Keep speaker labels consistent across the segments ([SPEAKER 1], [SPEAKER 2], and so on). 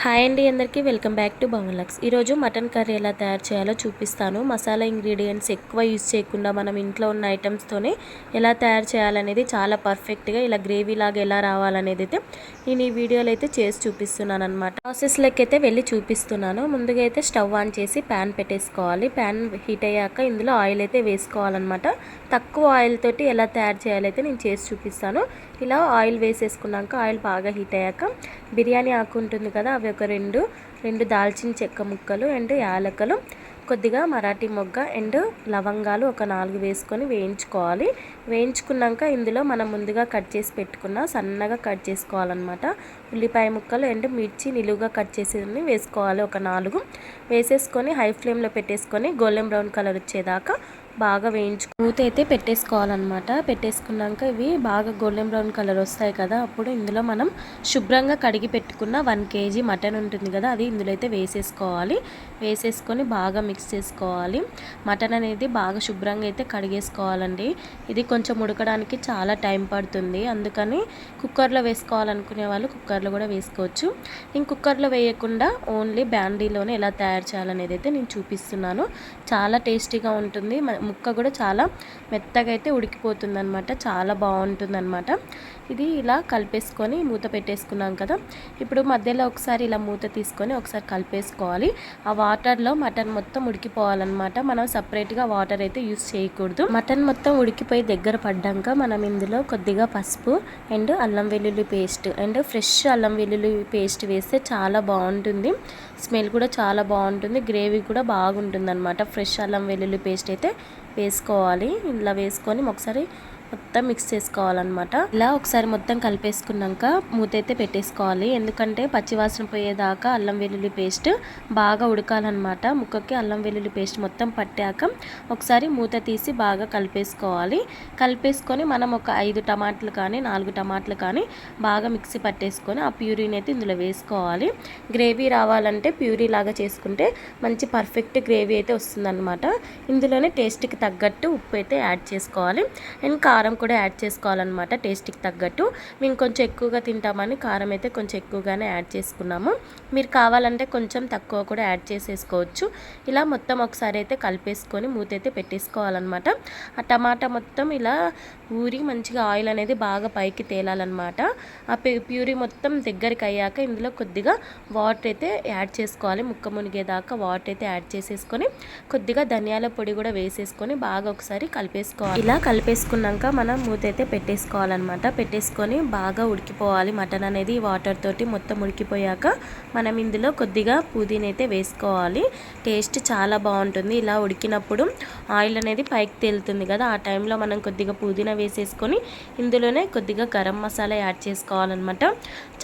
[SPEAKER 1] Hi అండి అందరికీ welcome back to భవన్లక్స్ ఈరోజు మటన్ కర్రీ ఎలా తయారు చేయాలో చూపిస్తాను. మసాలా ఇంగ్రీడియంట్స్ ఎక్కువ యూజ్ చేయకుండా మనం ఇంట్లో ఉన్న ఐటమ్స్తోనే ఎలా తయారు చేయాలనేది చాలా పర్ఫెక్ట్గా ఇలా గ్రేవీ లాగా ఎలా రావాలనేది అయితే నేను ఈ వీడియోలో అయితే చేసి చూపిస్తున్నాను అనమాట ప్రాసెస్లోకి అయితే వెళ్ళి చూపిస్తున్నాను. ముందుగా అయితే స్టవ్ ఆన్ చేసి ప్యాన్ పెట్టేసుకోవాలి. ప్యాన్ హీట్ అయ్యాక ఇందులో ఆయిల్ అయితే వేసుకోవాలన్నమాట. తక్కువ ఆయిల్ తోటి ఎలా తయారు చేయాలైతే నేను చేసి చూపిస్తాను. ఇలా ఆయిల్ వేసేసుకున్నాక ఆయిల్ బాగా హీట్ అయ్యాక బిర్యానీ ఆకు ఉంటుంది కదా ఇవి ఒక రెండు రెండు దాల్చిన చెక్క ముక్కలు అండ్ యాలకలు కొద్దిగా మరాఠీ మొగ్గ అండ్ లవంగాలు ఒక నాలుగు వేసుకొని వేయించుకోవాలి. వేయించుకున్నాక ఇందులో మనం ముందుగా కట్ చేసి పెట్టుకున్న సన్నగా కట్ చేసుకోవాలన్నమాట. ఉల్లిపాయ ముక్కలు అండ్ మిర్చి నిలువుగా కట్ చేసి వేసుకోవాలి ఒక నాలుగు. వేసేసుకొని హై ఫ్లేమ్లో పెట్టేసుకొని గోల్డెన్ బ్రౌన్ కలర్ వచ్చేదాకా బాగా వేయించు మూత అయితే పెట్టేసుకోవాలన్నమాట. పెట్టేసుకున్నాక ఇవి బాగా గోల్డెన్ బ్రౌన్ కలర్ వస్తాయి కదా అప్పుడు ఇందులో మనం శుభ్రంగా కడిగి పెట్టుకున్న వన్ కేజీ మటన్ ఉంటుంది కదా అది ఇందులో అయితే వేసేసుకోవాలి. వేసేసుకొని బాగా మిక్స్ చేసుకోవాలి. మటన్ అనేది బాగా శుభ్రంగా అయితే కడిగేసుకోవాలండి. ఇది కొంచెం ఉడకడానికి చాలా టైం పడుతుంది. అందుకని కుక్కర్లో వేసుకోవాలనుకునే వాళ్ళు కుక్కర్లో కూడా వేసుకోవచ్చు. నేను కుక్కర్లో వేయకుండా ఓన్లీ బ్యాండీలోనే ఎలా తయారు చేయాలనేది అయితే నేను చూపిస్తున్నాను. చాలా టేస్టీగా ఉంటుంది. ముక్క కూడా చాలా మెత్తగా అయితే ఉడికిపోతుంది అనమాట చాలా బాగుంటుంది అనమాట ఇది ఇలా కలిపేసుకొని మూత పెట్టేసుకున్నాం కదా. ఇప్పుడు మధ్యలో ఒకసారి ఇలా మూత తీసుకొని ఒకసారి కలిపేసుకోవాలి. ఆ వాటర్లో మటన్ మొత్తం ఉడికిపోవాలన్నమాట. మనం సపరేట్గా వాటర్ అయితే యూస్ చేయకూడదు. మటన్ మొత్తం ఉడికిపోయి దగ్గర పడ్డాక మనం ఇందులో కొద్దిగా పసుపు అండ్ అల్లం వెల్లుల్లి పేస్ట్ అండ్ ఫ్రెష్ అల్లం వెల్లుల్లి పేస్ట్ వేస్తే చాలా బాగుంటుంది. స్మెల్ కూడా చాలా బాగుంటుంది. గ్రేవీ కూడా బాగుంటుంది అనమాట ఫ్రెష్ అల్లం వెల్లుల్లి పేస్ట్ అయితే వేసుకోవాలి. ఇలా వేసుకొని ఒకసారి మొత్తం మిక్స్ చేసుకోవాలన్నమాట. ఇలా ఒకసారి మొత్తం కలిపేసుకున్నాక మూత అయితే పెట్టేసుకోవాలి. ఎందుకంటే పచ్చివాసన పోయేదాకా అల్లం వెల్లుల్లి పేస్ట్ బాగా ఉడకాలన్నమాట. ముక్కకి అల్లం వెల్లుల్లి పేస్ట్ మొత్తం పట్టాక ఒకసారి మూత తీసి బాగా కలిపేసుకోవాలి. కలిపేసుకొని మనం ఒక ఐదు టమాటాలు కానీ నాలుగు టమాటాలు కానీ బాగా మిక్సీ పట్టేసుకొని ఆ ప్యూరీని అయితే ఇందులో వేసుకోవాలి. గ్రేవీ రావాలంటే ప్యూరీ లాగా చేసుకుంటే మంచి పర్ఫెక్ట్ గ్రేవీ అయితే వస్తుందన్నమాట. ఇందులోనే టేస్ట్కి తగ్గట్టు ఉప్పు అయితే యాడ్ చేసుకోవాలి. అండ్ కారం కూడా యాడ్ చేసుకోవాలన్నమాట టేస్ట్కి తగ్గట్టు. మేము కొంచెం ఎక్కువగా తింటామని కారం అయితే కొంచెం ఎక్కువగానే యాడ్ చేసుకున్నాము. మీరు కావాలంటే కొంచెం తక్కువ కూడా యాడ్ చేసేసుకోవచ్చు. ఇలా మొత్తం ఒకసారి అయితే కలిపేసుకొని మూత అయితే పెట్టేసుకోవాలన్నమాట. ఆ టమాటా మొత్తం ఇలా ఊరి మంచిగా ఆయిల్ అనేది బాగా పైకి తేలాలన్నమాట. ఆ ప్యూరీ మొత్తం దగ్గరికి అయ్యాక ఇందులో కొద్దిగా వాటర్ అయితే యాడ్ చేసుకోవాలి. ముక్క మునిగేదాకా వాటర్ అయితే యాడ్ చేసేసుకొని కొద్దిగా ధనియాల పొడి కూడా వేసేసుకొని బాగా ఒకసారి కలిపేసుకోవాలి. ఇలా కలిపేసుకున్నాక మనం మూత అయితే పెట్టేసుకోవాలన్నమాట. పెట్టేసుకొని బాగా ఉడికిపోవాలి. మటన్ అనేది వాటర్ తోటి మొత్తం ఉడికిపోయాక మనం ఇందులో కొద్దిగా పుదీనా అయితే వేసుకోవాలి. టేస్ట్ చాలా బాగుంటుంది. ఇలా ఉడికినప్పుడు ఆయిల్ అనేది పైకి తేలుతుంది కదా ఆ టైంలో మనం కొద్దిగా పుదీనా వేసేసుకొని ఇందులోనే కొద్దిగా గరం మసాలా యాడ్ చేసుకోవాలన్నమాట.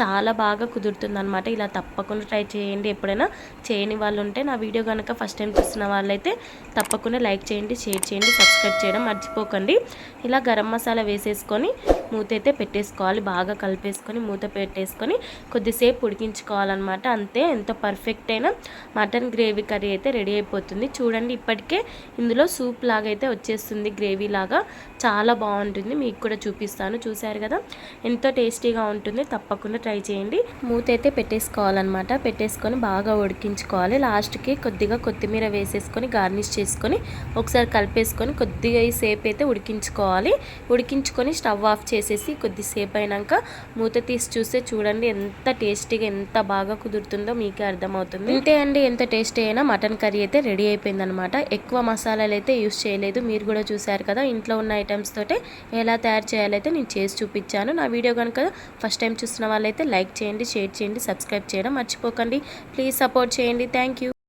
[SPEAKER 1] చాలా బాగా కుదురుతుంది అనమాట ఇలా తప్పకుండా ట్రై చేయండి. ఎప్పుడైనా చేయని వాళ్ళు ఉంటే నా వీడియో కనుక ఫస్ట్ టైం చూసిన వాళ్ళైతే తప్పకుండా లైక్ చేయండి షేర్ చేయండి సబ్స్క్రైబ్ చేయడం మర్చిపోకండి. ఇలా గరం మసాలా వేసేసుకొని మూత అయితే పెట్టేసుకోవాలి. బాగా కలిపేసుకొని మూత పెట్టేసుకొని కొద్దిసేపు ఉడికించుకోవాలన్నమాట. అంతే ఎంత పర్ఫెక్ట్ అయిన మటన్ గ్రేవీ కర్రీ అయితే రెడీ అయిపోతుంది. చూడండి ఇప్పటికే ఇందులో సూప్ లాగా అయితే వచ్చేస్తుంది గ్రేవీ లాగా. చాలా బాగుంటుంది. మీకు కూడా చూపిస్తాను. చూశారు కదా? ఎంతో టేస్టీగా ఉంటుంది. తప్పకుండా ట్రై చేయండి. మూత అయితే పెట్టేసుకోవాలన్నమాట. పెట్టేసుకొని బాగా ఉడికించుకోవాలి. లాస్ట్కి కొద్దిగా కొత్తిమీర వేసేసుకొని గార్నిష్ చేసుకొని ఒకసారి కలిపేసుకొని కొద్దిగా ఈ సేపు అయితే ఉడికించుకోవాలి. ఉడికించుకొని స్టవ్ ఆఫ్ చేసి చేసేసి కొద్దిసేపు అయినాక మూత తీసి చూస్తే చూడండి ఎంత టేస్టీగా ఎంత బాగా కుదురుతుందో మీకే అర్థమవుతుంది. ఇంతే అండి ఎంత టేస్టీ అయినా మటన్ కర్రీ అయితే రెడీ అయిపోయిందనమాట ఎక్కువ మసాలాలు అయితే యూస్ చేయలేదు. మీరు కూడా చూసారు కదా ఇంట్లో ఉన్న ఐటమ్స్ తోటే ఎలా తయారు చేయాలైతే నేను చేసి చూపించాను. నా వీడియో కనుక ఫస్ట్ టైం చూసిన వాళ్ళైతే లైక్ చేయండి షేర్ చేయండి సబ్స్క్రైబ్ చేయడం మర్చిపోకండి. ప్లీజ్ సపోర్ట్ చేయండి. థ్యాంక్